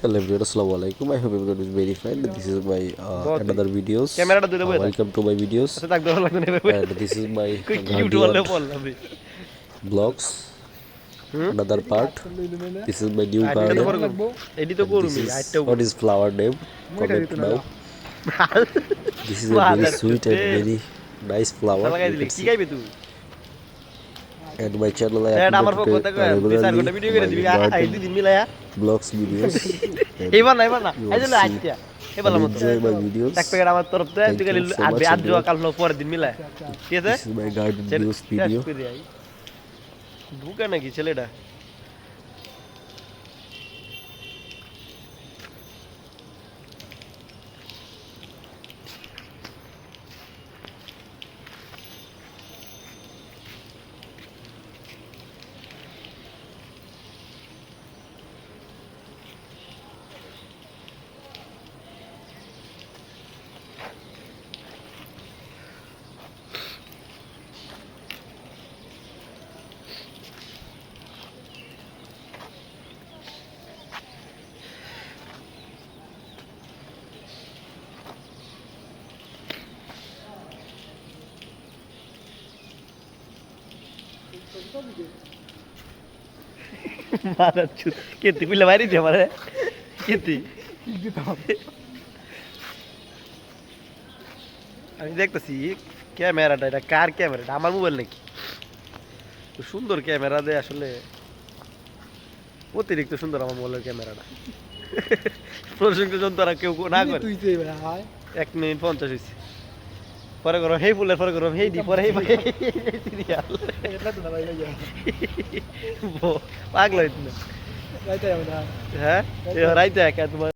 Hello everyone, Assalamu alaikum. I hope everyone is very fine. This is my uh, another videos. Uh, welcome to my videos. and this is my vlogs. Another part. This is my new garden. This is what is flower name? Comment now. this is a very sweet and very nice flower. You can see. এটা আমার পক্ষ থেকে uh, ঘণ্টা video করে দিবি, I দিন মিলায়া। এইবার না, না। এই জন্য। এবার মতো। my videos. এক প্যাকেট আমার তরফ থেকে, তুই আজ আজ everyone. কাল নয়, পরের দিন মিলায়। ঠিক আছে? Video. শেষ করে আই। ঢুকে নাকি ছেলেটা কেতি পিলে বাইরে দিয়ে মারে। কেতি। আমি দেখতেছি ক্যামেরাটা এটা কার ক্যামেরা? এটা আমার মোবাইল নাকি? সুন্দর ক্যামেরা দেয় আসলে অতিরিক্ত সুন্দর আমার মোবাইলের ক্যামেরাটা। প্রশংসা যন্ত্র আর কেউ না করে। এক মিনিট পঞ্চাশ হয়েছে পরে গরম হেই ফুলের পরে গরম হেই দি পরে হেই সিরিয়াল। পাগল হ্যাঁ? রাইতে একা তোমার।